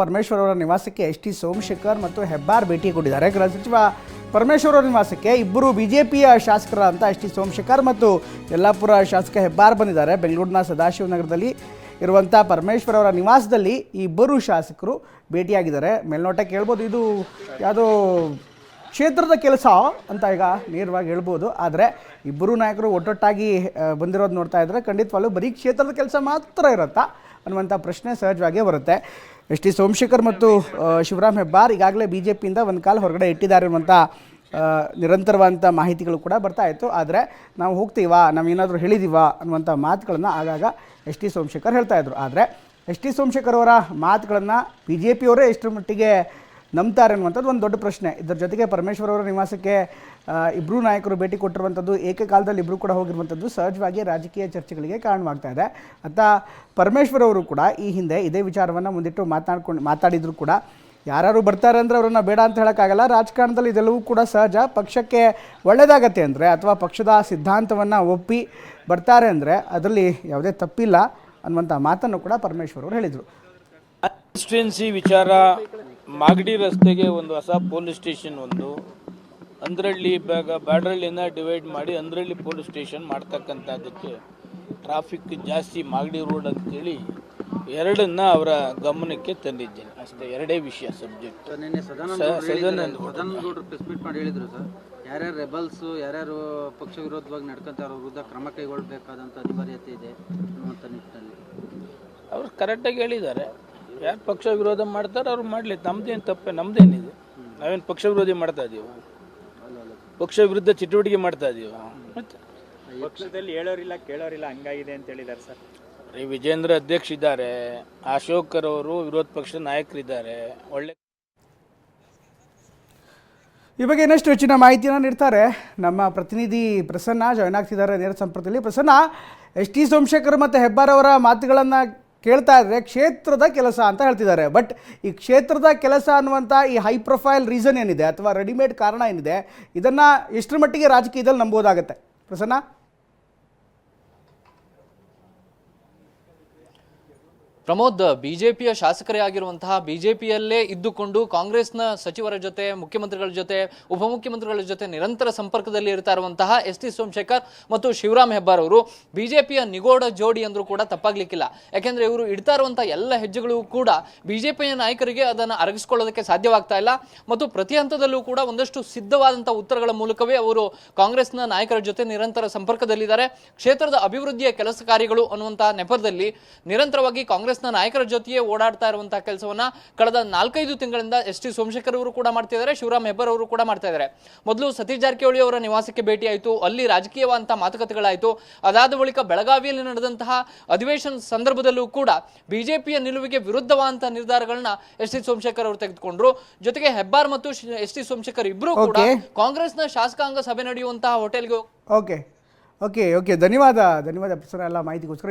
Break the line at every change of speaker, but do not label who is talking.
ಪರಮೇಶ್ವರ್ ಅವರ ನಿವಾಸಕ್ಕೆ S T Somashekar ಮತ್ತು ಹೆಬ್ಬಾರ್ ಭೇಟಿ ಕೊಟ್ಟಿದ್ದಾರೆ. ಗೃಹ ಸಚಿವ ಪರಮೇಶ್ವರ್ ಅವರ ನಿವಾಸಕ್ಕೆ ಇಬ್ಬರು ಬಿಜೆಪಿಯ ಶಾಸಕರ ಅಂತ ಎಸ್ ಟಿ ಸೋಮಶೇಖರ್ ಮತ್ತು ಯಲ್ಲಾಪುರ ಶಾಸಕ ಹೆಬ್ಬಾರ್ ಬಂದಿದ್ದಾರೆ. ಬೆಂಗಳೂರಿನ ಸದಾಶಿವನಗರದಲ್ಲಿ ಇರುವಂಥ ಪರಮೇಶ್ವರ್ ಅವರ ನಿವಾಸದಲ್ಲಿ ಈ ಇಬ್ಬರು ಶಾಸಕರು ಭೇಟಿಯಾಗಿದ್ದಾರೆ. ಮೇಲ್ನೋಟಕ್ಕೆ ಹೇಳ್ಬೋದು ಇದು ಯಾವುದೋ ಕ್ಷೇತ್ರದ ಕೆಲಸ ಅಂತ ಈಗ ನೇರವಾಗಿ ಹೇಳ್ಬೋದು. ಆದರೆ ಇಬ್ಬರು ನಾಯಕರು ಒಟ್ಟೊಟ್ಟಾಗಿ ಬಂದಿರೋದು ನೋಡ್ತಾ ಇದ್ದರೆ ಖಂಡಿತವಾಗ್ಲೂ ಬರೀ ಕ್ಷೇತ್ರದ ಕೆಲಸ ಮಾತ್ರ ಇರುತ್ತಾ? ಅನ್ನುವಂಥ ಪ್ರಶ್ನೆ ಸಹಜವಾಗೇ ಬರುತ್ತೆ. ಎಸ್ ಟಿ ಸೋಮಶೇಖರ್ ಮತ್ತು ಶಿವರಾಮ್ ಹೆಬ್ಬಾರ್ ಈಗಾಗಲೇ ಬಿ ಜೆ ಪಿಯಿಂದ ಒಂದು ಕಾಲ ಹೊರಗಡೆ ಇಟ್ಟಿದ್ದಾರೆ ಅನ್ನುವಂಥ ನಿರಂತರವಾದಂಥ ಮಾಹಿತಿಗಳು ಕೂಡ ಬರ್ತಾ ಇತ್ತು. ಆದರೆ ನಾವು ಹೋಗ್ತೀವಾ? ನಾವು ಏನಾದರೂ ಹೇಳಿದೀವಾ? ಅನ್ನುವಂಥ ಮಾತುಗಳನ್ನು ಆಗಾಗ ಎಸ್ ಟಿ ಸೋಮಶೇಖರ್ ಹೇಳ್ತಾ ಇದ್ರು. ಆದರೆ ಎಸ್ ಟಿ ಸೋಮಶೇಖರ್ ಅವರ ಮಾತುಗಳನ್ನು ಬಿ ಜೆ ಪಿಯವರೇ ಎಷ್ಟರ ಮಟ್ಟಿಗೆ ನಂಬ್ತಾರೆ ಅನ್ನುವಂಥದ್ದು ಒಂದು ದೊಡ್ಡ ಪ್ರಶ್ನೆ. ಇದರ ಜೊತೆಗೆ ಪರಮೇಶ್ವರ್ ಅವರ ನಿವಾಸಕ್ಕೆ ಇಬ್ಬರೂ ನಾಯಕರು ಭೇಟಿ ಕೊಟ್ಟಿರುವಂಥದ್ದು, ಏಕಕಾಲದಲ್ಲಿ ಇಬ್ಬರು ಕೂಡ ಹೋಗಿರುವಂಥದ್ದು ಸಹಜವಾಗಿ ರಾಜಕೀಯ ಚರ್ಚೆಗಳಿಗೆ ಕಾರಣವಾಗ್ತಾ ಇದೆ. ಅತ್ತ ಪರಮೇಶ್ವರ್ ಅವರು ಕೂಡ ಈ ಹಿಂದೆ ಇದೇ ವಿಚಾರವನ್ನು ಮುಂದಿಟ್ಟು ಮಾತನಾಡ್ಕೊಂಡು, ಮಾತಾಡಿದ್ರು ಕೂಡ. ಯಾರು ಬರ್ತಾರೆ ಅಂದರೆ ಅವರನ್ನು ಬೇಡ ಅಂತ ಹೇಳೋಕ್ಕಾಗಲ್ಲ. ರಾಜಕಾರಣದಲ್ಲಿ ಇದೆಲ್ಲವೂ ಕೂಡ ಸಹಜ. ಪಕ್ಷಕ್ಕೆ ಒಳ್ಳೆಯದಾಗತ್ತೆ ಅಂದರೆ ಅಥವಾ ಪಕ್ಷದ ಸಿದ್ಧಾಂತವನ್ನು ಒಪ್ಪಿ ಬರ್ತಾರೆ ಅಂದರೆ ಅದರಲ್ಲಿ ಯಾವುದೇ ತಪ್ಪಿಲ್ಲ ಅನ್ನುವಂಥ ಮಾತನ್ನು ಕೂಡ ಪರಮೇಶ್ವರ್ ಅವರು ಹೇಳಿದರು.
ಕಾನ್ಸ್ಟಿಟ್ಯೂನ್ಸಿ ವಿಚಾರ ಮಾಗಡಿ ರಸ್ತೆಗೆ ಒಂದು ಹೊಸ ಪೊಲೀಸ್ ಸ್ಟೇಷನ್ ಒಂದು. ಅಂದ್ರಳ್ಳಿ ಬ್ಯಾಗ ಬ್ಯಾಡ್ರಳ್ಳಿನ ಡಿವೈಡ್ ಮಾಡಿ ಅಂದ್ರಳ್ಳಿ ಪೊಲೀಸ್ ಸ್ಟೇಷನ್ ಮಾಡ್ತಕ್ಕಂಥದ್ದಕ್ಕೆ ಟ್ರಾಫಿಕ್ ಜಾಸ್ತಿ ಮಾಗಡಿ ರೋಡ್ ಅಂತೇಳಿ ಎರಡನ್ನ ಅವರ ಗಮನಕ್ಕೆ ತಂದಿದ್ದೇನೆ. ಅಷ್ಟೇ ಎರಡೇ ವಿಷಯ ಸಬ್ಜೆಕ್ಟ್
ಸರ್ ಪ್ರೆಸ್ ಮೀಟ್ ಮಾಡಿ ಹೇಳಿದ್ರು ಸರ್. ಯಾರ್ಯಾರು ರೆಬಲ್ಸ್ ಯಾರ್ಯಾರು ಪಕ್ಷ ವಿರೋಧವಾಗಿ ನಡ್ಕೊಂತಾರೆ ಅವ್ರ ವಿರುದ್ಧ ಕ್ರಮ ಕೈಗೊಳ್ಳಬೇಕಾದಂಥ ಅನಿವಾರ್ಯತೆ ಇದೆ ಅನ್ನುವಂಥ ನಿಟ್ಟಿನಲ್ಲಿ.
ಅವ್ರು ಕರೆಕ್ಟಾಗಿ ಹೇಳಿದ್ದಾರೆ. ಯಾರು ಪಕ್ಷ ವಿರೋಧ ಮಾಡ್ತಾರೆ ಅವ್ರು ಮಾಡಲಿ. ನಮ್ದೇನು ತಪ್ಪೆ ನಮ್ದೇನಿದೆ. ನಾವೇನು ಪಕ್ಷ ವಿರೋಧಿ ಮಾಡ್ತಾ ಇದೀವ? ಪಕ್ಷ ವಿರುದ್ಧ ಚಟುವಟಿಕೆ ಮಾಡ್ತಾ ಇದೀವ? ಮತ್ತೆ?
ಪಕ್ಷದಲ್ಲಿ ಹೇಳೋರಿಲ್ಲ ಕೇಳೋರಿಲ್ಲ ಹಂಗಾಗಿದೆ ಅಂತ ಹೇಳಿದ್ದಾರೆ ಸರ್.
ರೀ ವಿಜೇಂದ್ರ ಅಧ್ಯಕ್ಷ ಇದ್ದಾರೆ. ಅಶೋಕರ್ ಅವರು ವಿರೋಧ ಪಕ್ಷದ ನಾಯಕರಿದ್ದಾರೆ. ಒಳ್ಳೆ
ಈ ಬಗ್ಗೆ ಇನ್ನಷ್ಟು ಹೆಚ್ಚಿನ ಮಾಹಿತಿಯನ್ನು ನೀಡ್ತಾರೆ ನಮ್ಮ ಪ್ರತಿನಿಧಿ ಪ್ರಸನ್ನ ಜಾಯ್ನ್ ಆಗ್ತಿದ್ದಾರೆ ನೇರ ಸಂಪರ್ಕದಲ್ಲಿ ಪ್ರಸನ್ನ ಎಸ್ ಟಿ ಸೋಮಶೇಖರ್ ಮತ್ತು ಹೆಬ್ಬಾರ್ ಅವರ ಮಾತುಗಳನ್ನು ಕೇಳ್ತಾ ಇದ್ರೆ ಕ್ಷೇತ್ರದ ಕೆಲಸ ಅಂತ ಹೇಳ್ತಿದ್ದಾರೆ. ಬಟ್ ಈ ಕ್ಷೇತ್ರದ ಕೆಲಸ ಅನ್ನುವಂಥ ಈ ಹೈ ಪ್ರೊಫೈಲ್ ರೀಸನ್ ಏನಿದೆ ಅಥವಾ ರೆಡಿಮೇಡ್ ಕಾರಣ ಏನಿದೆ, ಇದನ್ನು ಎಷ್ಟರ ಮಟ್ಟಿಗೆ ರಾಜಕೀಯದಲ್ಲಿ ನಂಬೋದಾಗತ್ತೆ? ಪ್ರಸನ್ನ?
ಪ್ರಮೋದ್, ಬಿಜೆಪಿಯ ಶಾಸಕರೇ ಆಗಿರುವಂತಹ ಬಿಜೆಪಿಯಲ್ಲೇ ಇದ್ದುಕೊಂಡು ಕಾಂಗ್ರೆಸ್ನ ಸಚಿವರ ಜೊತೆ, ಮುಖ್ಯಮಂತ್ರಿಗಳ ಜೊತೆ, ಉಪಮುಖ್ಯಮಂತ್ರಿಗಳ ಜೊತೆ ನಿರಂತರ ಸಂಪರ್ಕದಲ್ಲಿ ಇರ್ತಾ ಇರುವಂತಹ ಎಸ್ ಟಿ ಸೋಮಶೇಖರ್ ಮತ್ತು ಶಿವರಾಮ್ ಹೆಬ್ಬಾರ್ ಅವರು ಬಿಜೆಪಿಯ ನಿಗೋಡ ಜೋಡಿ ಅಂದ್ರೂ ಕೂಡ ತಪ್ಪಾಗ್ಲಿಕ್ಕಿಲ್ಲ. ಯಾಕೆಂದ್ರೆ ಇವರು ಇಡ್ತಾ ಇರುವಂತಹ ಎಲ್ಲ ಹೆಜ್ಜೆಗಳು ಕೂಡ ಬಿಜೆಪಿಯ ನಾಯಕರಿಗೆ ಅದನ್ನು ಅರಗಿಸ್ಕೊಳ್ಳೋದಕ್ಕೆ ಸಾಧ್ಯವಾಗ್ತಾ ಇಲ್ಲ. ಮತ್ತು ಪ್ರತಿ ಹಂತದಲ್ಲೂ ಕೂಡ ಒಂದಷ್ಟು ಸಿದ್ಧವಾದಂತಹ ಉತ್ತರಗಳ ಮೂಲಕವೇ ಅವರು ಕಾಂಗ್ರೆಸ್ನ ನಾಯಕರ ಜೊತೆ ನಿರಂತರ ಸಂಪರ್ಕದಲ್ಲಿದ್ದಾರೆ. ಕ್ಷೇತ್ರದ ಅಭಿವೃದ್ಧಿಯ ಕೆಲಸ ಕಾರ್ಯಗಳು ಅನ್ನುವಂತಹ ನೆಪದಲ್ಲಿ ನಿರಂತರವಾಗಿ ಕಾಂಗ್ರೆಸ್ನ ನಾಯಕರ ಜೊತೆಯೇ ಓಡಾಡ್ತಾ ಇರುವಂತಹ ಕೆಲಸವನ್ನ ಕಳೆದ ನಾಲ್ಕೈದು ತಿಂಗಳಿಂದ ಎಸ್ ಟಿ ಸೋಮಶೇಖರ್ ಅವರು ಕೂಡ ಮಾಡ್ತಾ ಇದ್ದಾರೆ ಶಿವರಾಮ್ ಹೆಬ್ಬರ್ ಅವರು ಕೂಡ ಮಾಡ್ತಾ ಇದ್ದಾರೆ. ಮೊದಲು ಸತೀಶ್ ಜಾರಕಿಹೊಳಿ ಅವರ ನಿವಾಸಕ್ಕೆ ಭೇಟಿ ಆಯಿತು ಅಲ್ಲಿ ರಾಜಕೀಯವಾದಂತಹ ಮಾತುಕತೆಗಳಾಯಿತು. ಅದಾದ ಬಳಿಕ ಬೆಳಗಾವಿಯಲ್ಲಿ ನಡೆದಂತಹ ಅಧಿವೇಶನ ಸಂದರ್ಭದಲ್ಲೂ ಕೂಡ ಬಿಜೆಪಿಯ ನಿಲುವಿಗೆ ವಿರುದ್ಧವಾದಂತಹ ನಿರ್ಧಾರಗಳನ್ನ ಎಸ್ ಟಿ ಸೋಮಶೇಖರ್ ಅವರು ತೆಗೆದುಕೊಂಡ್ರು. ಜೊತೆಗೆ ಹೆಬ್ಬಾರ್ ಮತ್ತು ಎಸ್ ಟಿ ಸೋಮಶೇಖರ್ ಇಬ್ಬರು ಕೂಡ. ಕಾಂಗ್ರೆಸ್ನ ಶಾಸಕಾಂಗ ಸಭೆ ನಡೆಯುವಂತಹ ಹೋಟೆಲ್ಗೆ
ಓಕೆ ಓಕೆ ಓಕೆ ಧನ್ಯವಾದ ಧನ್ಯವಾದ ಪ್ರಸನ್ನ ಎಲ್ಲ ಮಾಹಿತಿಗೋಸ್ಕರ.